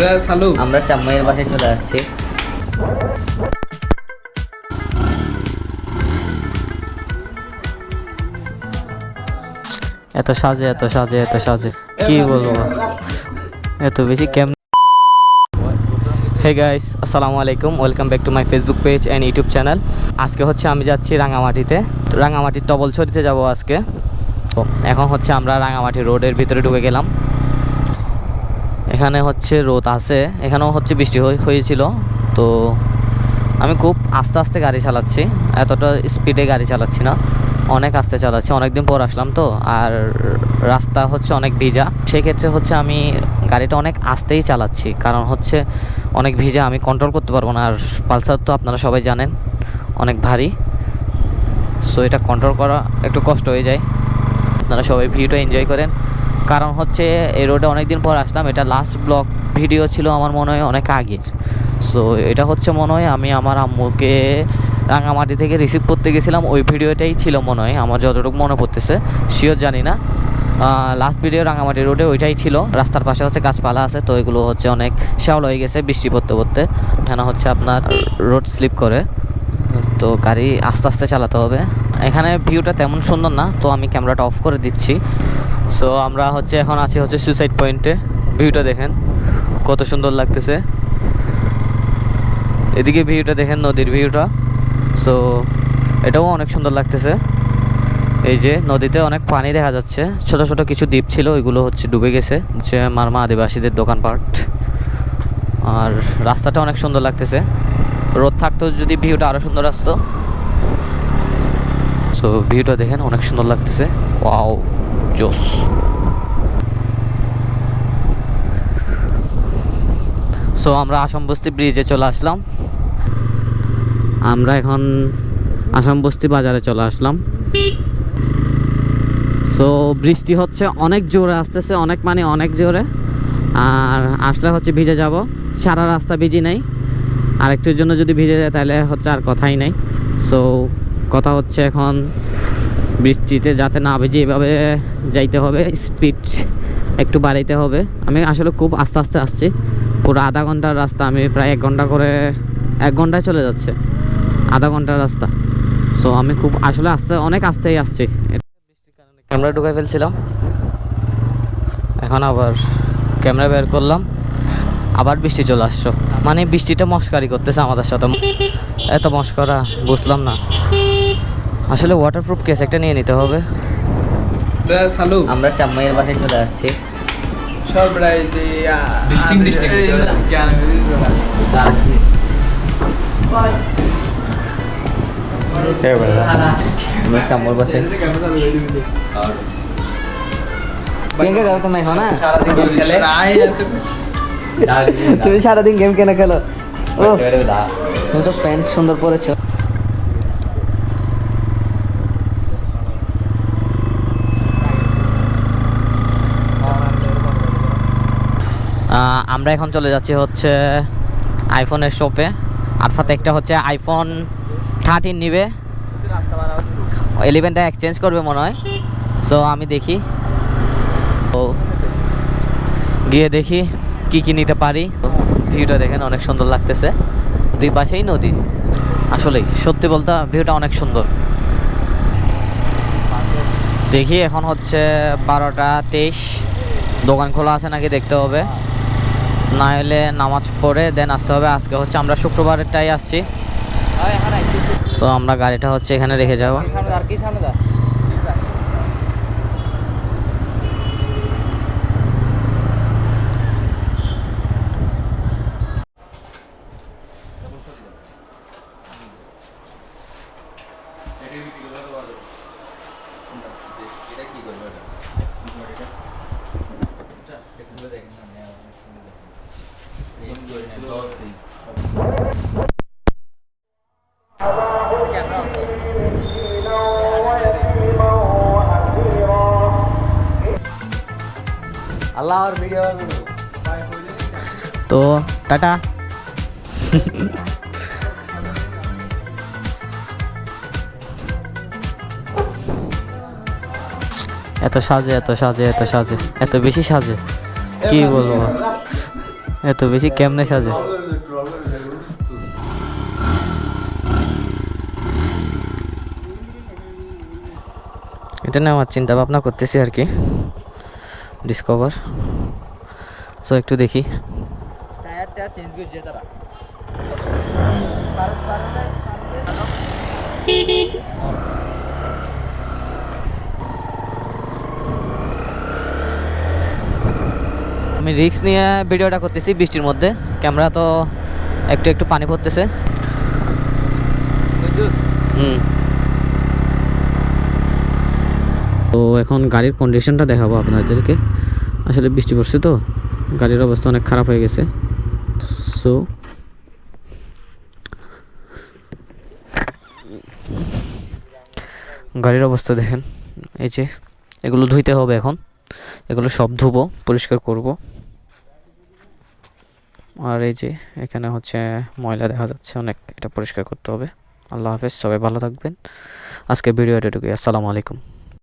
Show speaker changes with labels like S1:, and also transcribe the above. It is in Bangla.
S1: আমরা চালু
S2: আমরা চাম্মাইয়ের বাসায় চলে আসছি। এত সাজে এত সাজে এত সাজে। কি বলব? এত বেশি কেম হে গাইস আসসালামু আলাইকুম। Welcome back to my Facebook page and YouTube channel আজকে হচ্ছে আমি যাচ্ছি রাঙামাটিতে। রাঙামাটির টবলছড়িতে যাব আজকে। এখন হচ্ছে আমরা রাঙামাটি রোডের ভিতরে ঢুকে গেলাম। এখানে হচ্ছে রোদ আছে। এখানেও হচ্ছে বৃষ্টি হয়ে- হয়েছিল। তো আমি খুব আস্তে আস্তে গাড়ি চালাচ্ছি। এতটা স্পিডে গাড়ি চালাচ্ছি না। অনেক আস্তে চালাচ্ছি। অনেক দিন পর আসলাম তো। আর রাস্তা হচ্ছে অনেক ভিজা। সেক্ষেত্রে হচ্ছে আমি গাড়িটা অনেক আস্তেই চালাচ্ছি। কারণ হচ্ছে অনেক ভিজা, আমি কন্ট্রোল করতে পারব না। আর পালসার তো আপনারা সবাই জানেন, অনেক ভারী। সো এটা কন্ট্রোল করা একটু কষ্ট হয়ে যায়। আপনারা সবাই ভিউটা এনজয় করেন। কারণ হচ্ছে এই রোডে অনেক দিন পর আসলাম, এটা লাস্ট ব্লগ ভিডিও ছিল আমার মনে হয় অনেক আগের। সো এটা হচ্ছে মনে হয় আমি আমার আম্মুকে রাঙামাটি থেকে রিসিভ করতে গেছিলাম, ওই ভিডিওটাই ছিল মনে হয়, আমার যতটুকু মনে পড়তেছে শিওর জানি না। লাস্ট ভিডিও রাঙামাটি রোডে ওইটাই ছিল, রাস্তার পাশে হচ্ছে গাছপালা আছে, তো এগুলো হচ্ছে অনেক শ্যাওল হয়ে গেছে বৃষ্টি পড়তে পড়তে, এখানে হচ্ছে আপনার রোড স্লিপ করে, তো গাড়ি আস্তে আস্তে চালাতে হবে। এখানে ভিউটা তেমন সুন্দর না, তো আমি ক্যামেরাটা অফ করে দিচ্ছি। সো আমরা হচ্ছে এখন আছি হচ্ছে সুইসাইড পয়েন্টে ভিউটা দেখেন, কত সুন্দর লাগতেছে। এদিকে ভিউটা দেখেন, নদীর ভিউটা সো এটাও অনেক সুন্দর লাগতেছে। এই যে, নদীতে অনেক পানি দেখা যাচ্ছে। ছোট ছোট কিছু দ্বীপ ছিল, ওইগুলো হচ্ছে ডুবে গেছে। যে মারমা আদিবাসীদের দোকানপাট আর রাস্তাটা অনেক সুন্দর লাগতেছে। রোদ থাকতো যদি ভিউটা আরও সুন্দর আসতো। সো ভিউটা দেখেন, অনেক সুন্দর লাগতেছে। ওয়াও জোস। সো আমরা আসাম বস্তি ব্রিজে চলে আসলাম। আমরা এখন আসাম বস্তি বাজারে চলে আসলাম। সো বৃষ্টি হচ্ছে অনেক জোরে আসতেছে, অনেক মানে অনেক জোরে। আর আসলে হচ্ছে ভিজে যাব। সারা রাস্তা ভিজি নেই। আর একটুর জন্য যদি ভিজে যায়, তাহলে হচ্ছে আর কথাই নেই। সো কথা হচ্ছে এখন বৃষ্টিতে যাতে না ভিজে এভাবে যাইতে হবে স্পিড একটু বাড়াইতে হবে। আমি আসলে খুব আস্তে আস্তে আসছি। পুরো আধা ঘণ্টার রাস্তা, আমি প্রায় এক ঘণ্টা করে, এক ঘন্টায় চলে যাচ্ছে। আধা ঘণ্টার রাস্তা। সো আমি খুব আসলে আস্তে, অনেক আস্তেই আসছি। ক্যামেরা ঢুকাই ফেলছিলাম। এখন আবার ক্যামেরা বের করলাম। আবার বৃষ্টি চলে আসছো। মানে বৃষ্টিটা মস্কারি করতেছে আমাদের সাথে। এত মস্করা, বুঝলাম না। আসলে ওয়াটারপ্রুফ কেস একটা নিয়ে নিতে হবে।
S1: আমরা
S2: চাম্মাইয়ের বাসায় চলে আসছি।
S1: সব.
S2: আমরা চাম্মর বাসায় কেঙ্কে তুমি এখন না তুমি সারাদিন গেম কেন খেলো? ও তুমি তো প্যান্ট সুন্দর পরেছো। আমরা এখন চলে যাচ্ছি হচ্ছে আইফোনের শপে আরফাতে, একটা হচ্ছে আইফোন থার্টিন নিবে। ইলেভেনটা এক্সচেঞ্জ করবে মনে হয়। সো আমি দেখি। ও গিয়ে দেখি কি কি নিতে পারি। ভিউটা দেখেন, অনেক সুন্দর লাগতেছে। দুই পাশেই নদী। আসলেই, সত্যি বলতে ভিউটা অনেক সুন্দর। দেখি, এখন হচ্ছে বারোটা তেইশ। দোকান খোলা আছে নাকি দেখতে হবে। না হলে নামাজ পড়ে দেন আসতে হবে। আজকে হচ্ছে আমরা শুক্রবারেরটাই আসছি। সো আমরা গাড়িটা হচ্ছে এখানে রেখে যাব। ভিডিও তো টাটা। এত সাজে এত সাজে এত সাজে। এত বেশি সাজে। কি বলব? এত বেশি কেমনে সাজে? এটা নিয়ে আমার চিন্তা ভাবনা করতেছি আর কি। ডিসকভার সো একটু দেখি।
S3: টায়ার টায়ার চেঞ্জ করছে তারা
S2: আমি রিক্স নিয়ে ভিডিওটা করতেছি বৃষ্টির মধ্যে। ক্যামেরা তো একটু একটু পানি পড়তেছে। হুম তো এখন গাড়ির কন্ডিশনটা দেখাবো আপনাদেরকে। আসলে বৃষ্টি পড়ছে তো, গাড়ির অবস্থা অনেক খারাপ হয়ে গেছে। সো গাড়ির অবস্থা দেখেন, এই যে এগুলো ধুইতে হবে এখন। এগুলো সব ধুবো, পরিষ্কার করব। আর এই যে এখানে হচ্ছে ময়লা দেখা যাচ্ছে অনেক, এটা পরিষ্কার করতে হবে। আল্লাহ হাফেজ, সবাই ভালো থাকবেন। আজকে ভিডিও এটুকুই, আসসালামু আলাইকুম।